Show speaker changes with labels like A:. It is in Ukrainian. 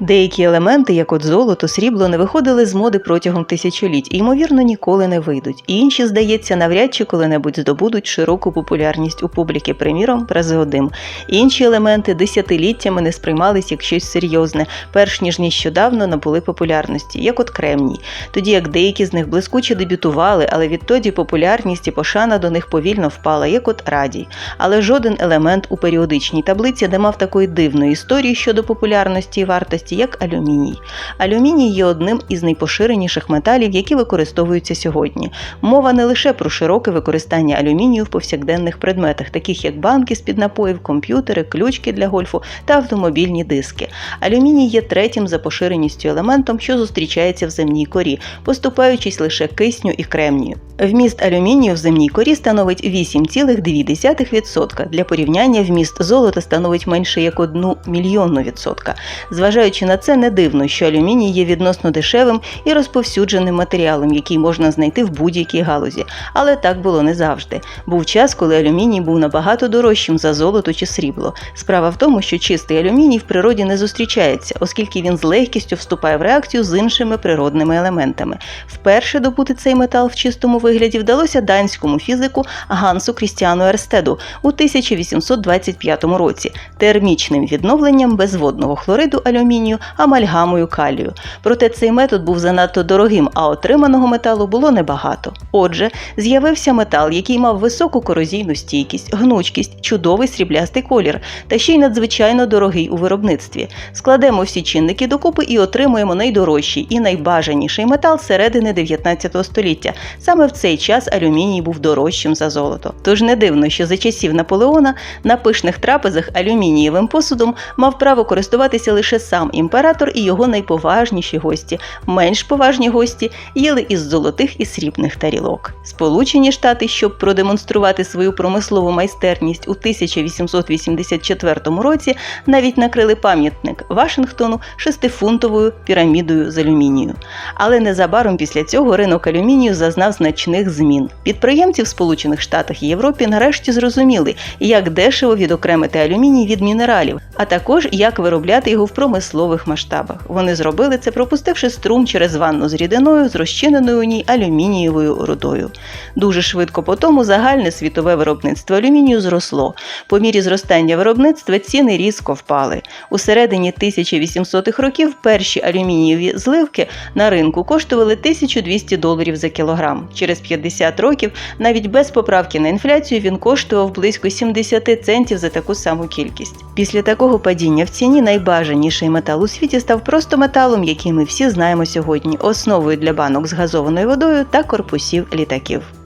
A: Деякі елементи, як от золото, срібло, не виходили з моди протягом тисячоліть і, ймовірно, ніколи не вийдуть. І інші, здається, навряд чи коли-небудь здобудуть широку популярність у публіки, приміром, празеодим. Інші елементи десятиліттями не сприймались як щось серйозне, перш ніж нещодавно набули популярності, як от кремній. Тоді як деякі з них блискуче дебютували, але відтоді популярність і пошана до них повільно впала, як от радій. Але жоден елемент у періодичній таблиці не мав такої дивної історії щодо популярності і вартості, як алюміній. Алюміній є одним із найпоширеніших металів, які використовуються сьогодні. Мова не лише про широке використання алюмінію в повсякденних предметах, таких як банки з-під напоїв, комп'ютери, ключки для гольфу та автомобільні диски. Алюміній є третім за поширеністю елементом, що зустрічається в земній корі, поступаючись лише кисню і кремнію. Вміст алюмінію в земній корі становить 8,2%. Для порівняння вміст золота становить менше як 1 мільйонну відсотка. Зважаючи на це, не дивно, що алюміній є відносно дешевим і розповсюдженим матеріалом, який можна знайти в будь-якій галузі. Але так було не завжди. Був час, коли алюміній був набагато дорожчим за золото чи срібло. Справа в тому, що чистий алюміній в природі не зустрічається, оскільки він з легкістю вступає в реакцію з іншими природними елементами. Вперше добути цей метал в чистому вигляді вдалося данському фізику Гансу Крістіану Ерстеду у 1825 році термічним відновленням безводного хлориду алюмінію амальгамою калію. Проте цей метод був занадто дорогим, а отриманого металу було небагато. Отже, з'явився метал, який мав високу корозійну стійкість, гнучкість, чудовий сріблястий колір та ще й надзвичайно дорогий у виробництві. Складемо всі чинники докупи і отримуємо найдорожчий і найбажаніший метал середини 19 століття. Саме в цей час алюміній був дорожчим за золото. Тож не дивно, що за часів Наполеона на пишних трапезах алюмінієвим посудом мав право користуватися лише сам імператор і його найповажніші гості. Менш поважні гості їли із золотих і срібних тарілок. Сполучені Штати, щоб продемонструвати свою промислову майстерність у 1884 році, навіть накрили пам'ятник Вашингтону шестифунтовою пірамідою з алюмінію. Але незабаром після цього ринок алюмінію зазнав значних змін. Підприємці в Сполучених Штатах і Європі нарешті зрозуміли, як дешево відокремити алюміній від мінералів, а також як виробляти його в промислових масштабах. Вони зробили це, пропустивши струм через ванну з рідиною з розчиненою у ній алюмінієвою рудою. Дуже швидко по тому загальне світове виробництво алюмінію зросло. По мірі зростання виробництва ціни різко впали. У середині 1800-х років перші алюмінієві зливки на ринку коштували 1200 доларів за кілограм. Через 50 років, навіть без поправки на інфляцію, він коштував близько 70 центів за таку саму кількість. Після такого падіння в ціні найбажаніший метал у світі став просто металом, який ми всі знаємо сьогодні, основою для банок з газованою водою та корпусів літаків.